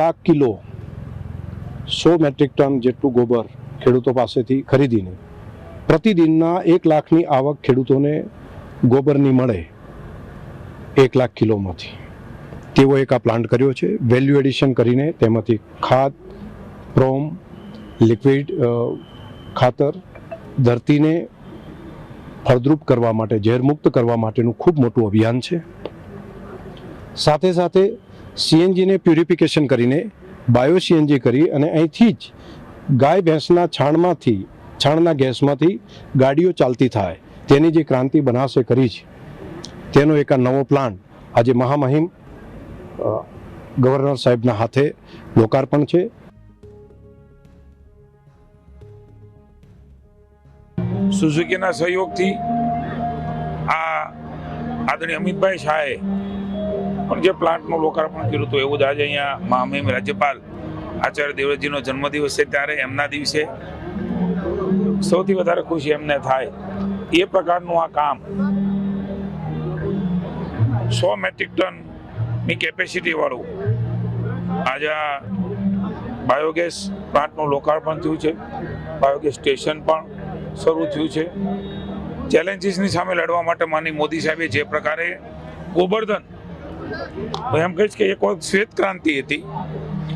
Lakh kilo સો metric ton જેટલું ગોબર ખેડૂતો પાસેથી ખરીદીને પ્રતિદિનના એક લાખની આવક ખેડૂતોને ગોબરની મળે એક લાખ કિલોમાંથી. તેવો એક આ પ્લાન્ટ કર્યો છે. વેલ્યુ એડિશન કરીને તેમાંથી ખાદ, પ્રોમ લિક્વિડ ખાતર, ધરતીને ફળદ્રુપ કરવા માટે, ઝેરમુક્ત કરવા માટેનું ખૂબ મોટું અભિયાન છે. સાથે સાથે સીએનજીને પ્યુરિફિકેશન કરીને બાયો સીએનજી કરી અને અહીંથી જ ગાય ભેંસના છાણમાંથી, છાણના ગેસમાંથી ગાડીઓ ચાલતી થાય. તેની જે ક્રાંતિ બનાસે કરી છે, તેનો એક આ નવો પ્લાન્ટ આજે મહામહિમ ગવર્નર સાહેબના હાથે લોકાર્પણ છે. સુઝુકીના સહયોગથી આ આદરણીય અમિતભાઈ શાહે પણ જે પ્લાન્ટનું લોકાર્પણ કર્યું હતું, એવું જ આજે અહીંયા મહામહિમ રાજ્યપાલ આચાર્ય દેવજીનો જન્મદિવસ છે ત્યારે એમના દિવસે સૌથી વધારે ખુશી એમને થાય. એ પ્રકારનું આ કામ સો મેટ્રિક ટનની કેપેસિટીવાળું આજે આ બાયોગેસ પ્લાન્ટનું લોકાર્પણ થયું છે. બાયોગેસ સ્ટેશન પણ શરૂ થયું છે. ચેલેન્જીસની સામે લડવા માટે માની મોદી સાહેબે જે પ્રકારે ગોબરધન હું એમ કહીશ કે એક વખત શ્વેત ક્રાંતિ હતી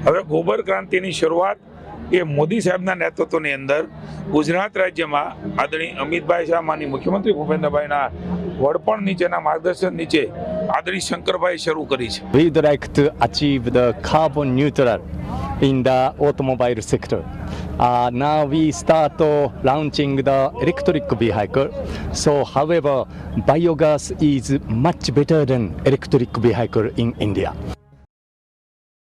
હવે ગોબર ક્રાંતિની શરૂઆત એ મોદી સાહેબના નેતૃત્વની અંદર ગુજરાત રાજ્યમાં આદરણીય અમિતભાઈ શાહ માની મુખ્યમંત્રી ભૂપેન્દ્રભાઈના વડપણ નીચેના માર્ગદર્શન નીચે આદરણીય શંકરભાઈ શરૂ કરી છે we'd like to achieve the carbon neutral in the automobile sector. Uh, now we start launching the electric vehicle. So, however, biogas is much better than electric vehicle in India.